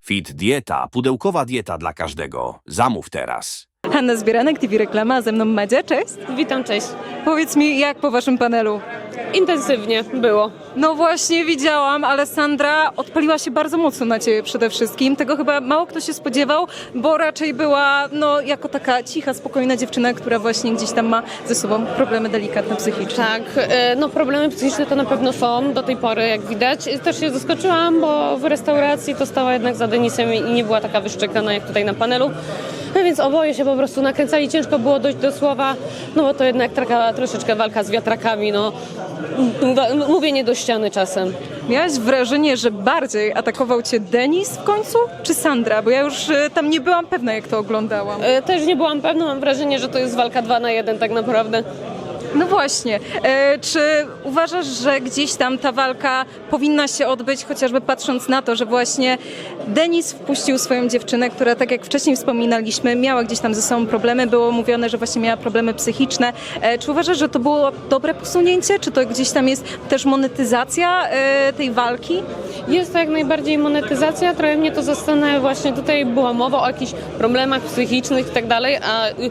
Fit Dieta, pudełkowa dieta dla każdego. Zamów teraz. Hanna Zbieranek, TV Reklama, a ze mną Madzia, cześć. Witam, cześć. Powiedz mi, jak po waszym panelu? Intensywnie było. No właśnie widziałam, ale Sandra odpaliła się bardzo mocno na ciebie przede wszystkim. Tego chyba mało kto się spodziewał, bo raczej była no, jako taka cicha, spokojna dziewczyna, która właśnie gdzieś tam ma ze sobą problemy delikatne psychiczne. Tak, e, no problemy psychiczne to na pewno są do tej pory, jak widać. Też się zaskoczyłam, bo w restauracji to stała jednak za Denisem i nie była taka wyszczekana jak tutaj na panelu. No więc oboje się po prostu nakręcali, ciężko było dojść do słowa, no bo to jednak taka troszeczkę walka z wiatrakami, no. Mówienie do ściany czasem. Miałaś wrażenie, że bardziej atakował cię Denis w końcu, czy Sandra? Bo ja już e, tam nie byłam pewna, jak to oglądałam. E, Też nie byłam pewna, mam wrażenie, że to jest walka 2 na 1 tak naprawdę. No właśnie. E, czy uważasz, że gdzieś tam ta walka powinna się odbyć, chociażby patrząc na to, że właśnie Denis wpuścił swoją dziewczynę, która, tak jak wcześniej wspominaliśmy, miała gdzieś tam ze sobą problemy. Było mówione, że właśnie miała problemy psychiczne. E, czy uważasz, że to było dobre posunięcie? Czy to gdzieś tam jest też monetyzacja e, tej walki? Jest to jak najbardziej monetyzacja, trochę mnie to zastanawia właśnie, tutaj była mowa o jakichś problemach psychicznych i tak dalej, a y,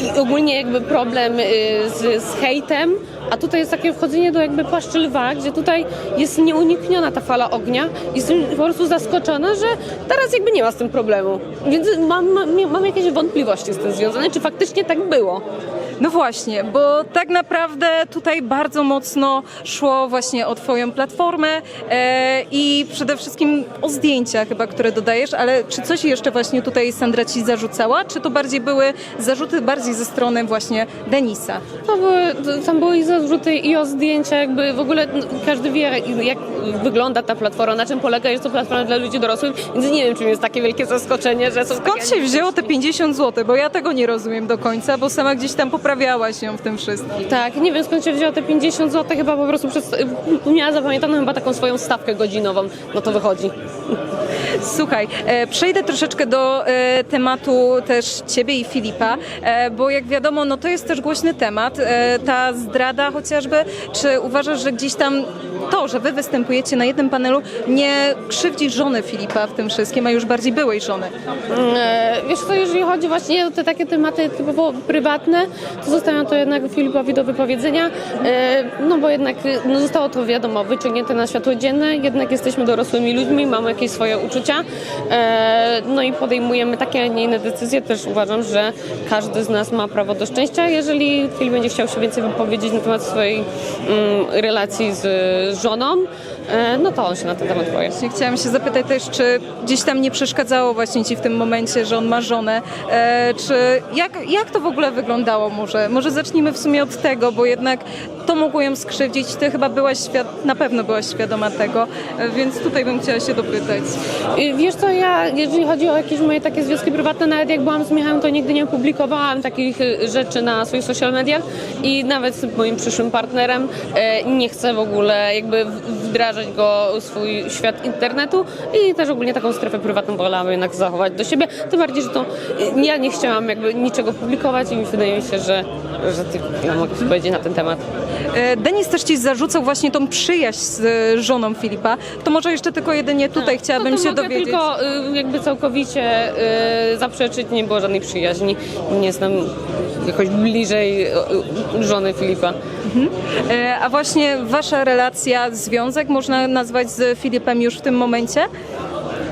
i ogólnie jakby problem y, z, z hejtem, a tutaj jest takie wchodzenie do jakby płaszczy lwa, gdzie tutaj jest nieunikniona ta fala ognia i jestem po prostu zaskoczona, że teraz jakby nie ma z tym problemu. Więc mam, mam, mam jakieś wątpliwości z tym związane, czy faktycznie tak było. No właśnie, bo tak naprawdę tutaj bardzo mocno szło właśnie o Twoją platformę e, i przede wszystkim o zdjęcia chyba, które dodajesz, ale czy coś jeszcze właśnie tutaj Sandra Ci zarzucała, czy to bardziej były zarzuty bardziej ze strony właśnie Denisa? To były, tam były i zarzuty i o zdjęcia, jakby w ogóle każdy wie jak wygląda ta platforma, na czym polega, jest to platforma dla ludzi dorosłych, więc nie wiem czym jest takie wielkie zaskoczenie, że są Skąd takie się wzięło te 50 zł? Bo ja tego nie rozumiem do końca, bo sama gdzieś tam poprawiałaś ją w tym wszystkim. Tak, nie wiem skąd się wzięło te 50 zł, chyba po prostu przez, miała zapamiętaną chyba taką swoją stawkę godzinową, no to wychodzi. Słuchaj, e, przejdę troszeczkę do e, tematu też Ciebie i Filipa, e, bo jak wiadomo, no to jest też głośny temat, ta zdrada chociażby. Czy uważasz, że gdzieś tam to, że Wy występujecie na jednym panelu, nie krzywdzi żony Filipa w tym wszystkim, a już bardziej byłej żony? E, Wiesz co, jeżeli chodzi właśnie o te takie tematy typowo prywatne, to zostawiam to jednak Filipowi do wypowiedzenia, e, no bo jednak no zostało to wiadomo, wyciągnięte na światło dzienne, jednak jesteśmy dorosłymi ludźmi, mamy jakieś swoje uczucia, e, no i podejmujemy takie, a nie inne decyzje, też uważam, że każdy z nas ma prawo do szczęścia, jeżeli Filip będzie chciał się więcej wypowiedzieć na temat swojej mm, relacji z żoną, e, no to on się na ten temat powie. Właśnie Chciałam się zapytać też, czy gdzieś tam nie przeszkadzało właśnie Ci w tym momencie, że on ma żonę, e, czy jak, jak to w ogóle wyglądało może? Może zacznijmy w sumie od tego, bo jednak to mogło ją skrzywdzić, Ty chyba byłaś, świad- na pewno byłaś świadoma tego, e, więc tutaj bym chciała się dopytać. Wiesz co, ja jeżeli chodzi o jakieś moje takie związki prywatne, nawet jak byłam z Michałem, to nigdy nie publikowałam takich rzeczy na swoich social mediach i nawet z moim przyszłym partnerem e, nie chcę w ogóle jakby w- wdrażać go swój świat internetu i też ogólnie taką strefę prywatną wolałam jednak zachować do siebie, tym bardziej, że to y, ja nie chciałam jakby niczego publikować i wydaje mi się, że, że tylko ja mogę powiedzieć na ten temat. E, Denis też Ci zarzucał właśnie tą przyjaźń z e, żoną Filipa, to może jeszcze tylko jedynie tutaj chciałabym no to się mogę dowiedzieć. tylko y, jakby całkowicie y, zaprzeczyć, nie było żadnej przyjaźni. Nie jestem jakoś bliżej żony Filipa. E, A właśnie Wasza relacja, związek można nazwać z Filipem już w tym momencie?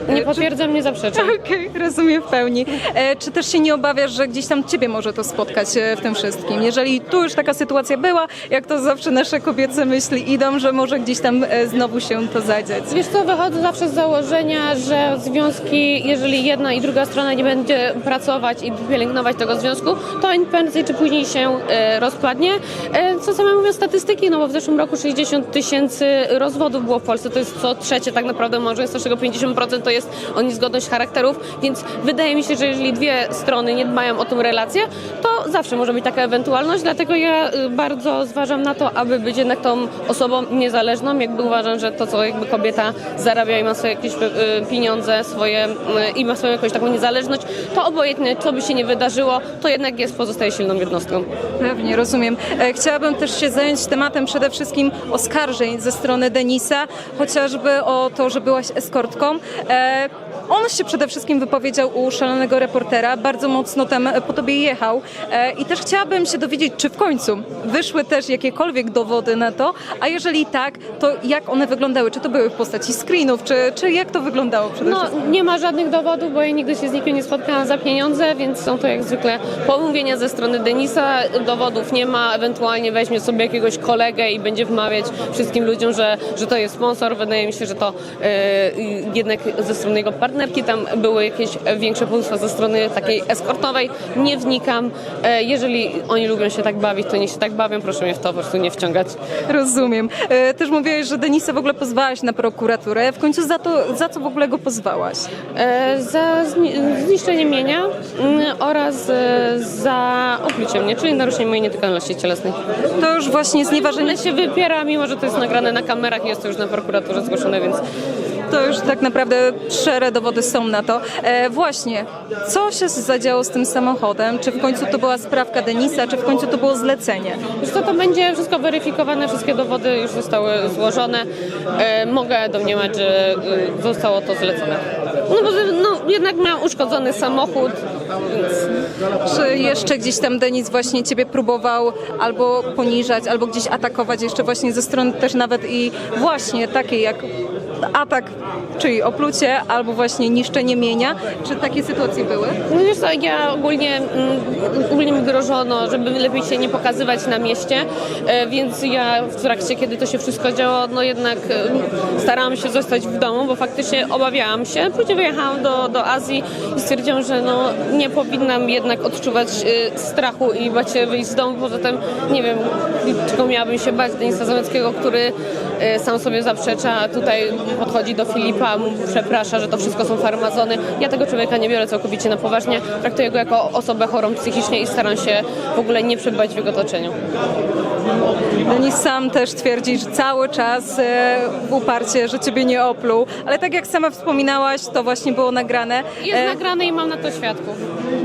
Nie potwierdzam, nie zaprzeczam. Okej, rozumiem w pełni. E, czy też się nie obawiasz, że gdzieś tam ciebie może to spotkać e, w tym wszystkim? Jeżeli tu już taka sytuacja była, jak to zawsze nasze kobiece myśli idą, że może gdzieś tam e, znowu się to zadziać. Wiesz co, wychodzę zawsze z założenia, że związki, jeżeli jedna i druga strona nie będzie pracować i pielęgnować tego związku, to on prędzej czy później się e, rozpadnie. E, co same mówią statystyki, no bo w zeszłym roku 60 tysięcy rozwodów było w Polsce, to jest co trzecie tak naprawdę małżeństwo, z czego 50% to jest o niezgodność charakterów, więc wydaje mi się, że jeżeli dwie strony nie dbają o tą relację, to zawsze może być taka ewentualność, dlatego ja y, bardzo zważam na to, aby być jednak tą osobą niezależną, jakby uważam, że to, co jakby kobieta zarabia i ma swoje jakieś y, pieniądze swoje y, i ma swoją jakąś taką niezależność, to obojętnie, co by się nie wydarzyło, to jednak jest, pozostaje silną jednostką. Pewnie, rozumiem. E, Chciałabym też się zająć tematem przede wszystkim oskarżeń ze strony Denisa, chociażby o to, że byłaś eskortką. On się przede wszystkim wypowiedział u szalonego reportera, bardzo mocno tam po tobie jechał E, i też chciałabym się dowiedzieć, czy w końcu wyszły też jakiekolwiek dowody na to, a jeżeli tak, to jak one wyglądały? Czy to były w postaci screenów, czy, czy jak to wyglądało przede No, wszystkim? nie ma żadnych dowodów, bo ja nigdy się z nikim nie spotkałam za pieniądze, więc są to jak zwykle pomówienia ze strony Denisa. Dowodów nie ma, ewentualnie weźmie sobie jakiegoś kolegę i będzie wmawiać wszystkim ludziom, że, że to jest sponsor. Wydaje mi się, że to e, jednak ze strony jego partnerki tam były jakieś większe pomysły ze strony takiej eskortowej. Nie wnikam. E, jeżeli oni lubią się tak bawić, to niech się tak bawią. Proszę mnie w to po prostu nie wciągać. Rozumiem. E, Też mówiłeś, że Denisa w ogóle pozwałaś na prokuraturę. W końcu za to, za co w ogóle go pozwałaś? E, za zni- zniszczenie mienia mm, oraz za oplucie mnie, czyli naruszenie mojej nietykalności cielesnej. To już właśnie znieważenie, się wypiera, mimo że to jest nagrane na kamerach i jest to już na prokuraturze zgłoszone, więc to już tak naprawdę szczere dowody są na to. E, właśnie, co się zadziało z tym samochodem? Czy w końcu to była sprawka Denisa, czy w końcu to było zlecenie? już to, to będzie wszystko weryfikowane, wszystkie dowody już zostały złożone. E, mogę domniemać, że e, zostało to zlecone. No bo no, jednak miał uszkodzony samochód, więc Czy jeszcze gdzieś tam Denis właśnie ciebie próbował albo poniżać, albo gdzieś atakować jeszcze właśnie ze strony też nawet i właśnie takiej jak atak, czyli oplucie, albo właśnie niszczenie mienia? Czy takie sytuacje były? No wiesz co, ja ogólnie, mm, ogólnie mi grożono, żeby lepiej się nie pokazywać na mieście, e, więc ja w trakcie, kiedy to się wszystko działo, no jednak e, starałam się zostać w domu, bo faktycznie obawiałam się. Później wyjechałam do, do Azji i stwierdziłam, że no nie powinnam jednak odczuwać e, strachu i bać się wyjść z domu. Poza tym nie wiem, czego miałabym się bać Denisa Zameckiego, który sam sobie zaprzecza, a tutaj podchodzi do Filipa, mu przeprasza, że to wszystko są farmazony. Ja tego człowieka nie biorę całkowicie na poważnie, traktuję go jako osobę chorą psychicznie i staram się w ogóle nie przebywać w jego otoczeniu. Denis sam też twierdzi, że cały czas e, uparcie, że ciebie nie opluł, ale tak jak sama wspominałaś, to właśnie było nagrane. Jest E, nagrane i mam na to świadków.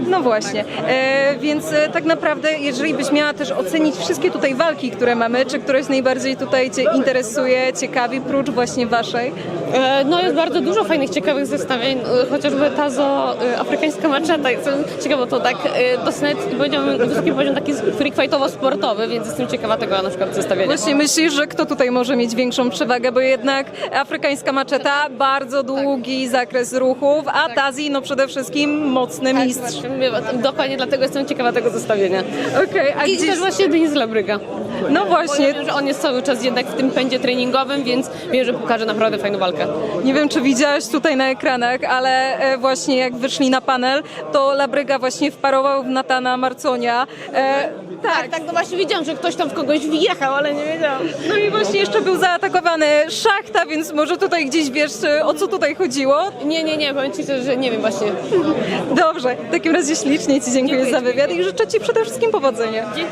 No właśnie, e, więc e, tak naprawdę, jeżeli byś miała też ocenić wszystkie tutaj walki, które mamy, czy któraś najbardziej tutaj Cię interesuje, ciekawi, prócz właśnie Waszej? E, No jest bardzo dużo fajnych, ciekawych zestawień, e, chociażby ta zo e, afrykańska maczeta. Jestem ciekawa, to tak dosyć powiedziałabym, wysoki poziom taki freak fightowo-sportowy, więc jestem ciekawa tego na przykład zestawienia. Właśnie myślisz, że kto tutaj może mieć większą przewagę, bo jednak afrykańska maczeta, bardzo długi zakres ruchów, a Tazi, no przede wszystkim mocny Tak, mistrz. właśnie, Dokładnie dlatego jestem ciekawa tego zestawienia. Okej, a I gdzieś... też właśnie Denis Labryga. No właśnie, ja wiem, że on jest cały czas jednak w tym pędzie treningowym, więc wiem, że pokaże naprawdę fajną walkę. Nie wiem, czy widziałaś tutaj na ekranach, ale e, właśnie jak wyszli na panel, to Labryga właśnie wparował w Natana Marconia. E, tak, Tak, no właśnie widziałam, że ktoś tam w kogoś wjechał, ale nie wiedziałam. no i właśnie jeszcze był zaatakowany szachta, więc może tutaj gdzieś wiesz, o co tutaj chodziło. Nie, nie, nie, powiem Ci szczerze, że nie wiem właśnie. Dobrze, w takim razie ślicznie Ci dziękuję, Dziękuję za wywiad i życzę Ci przede wszystkim powodzenia. Dziękuję.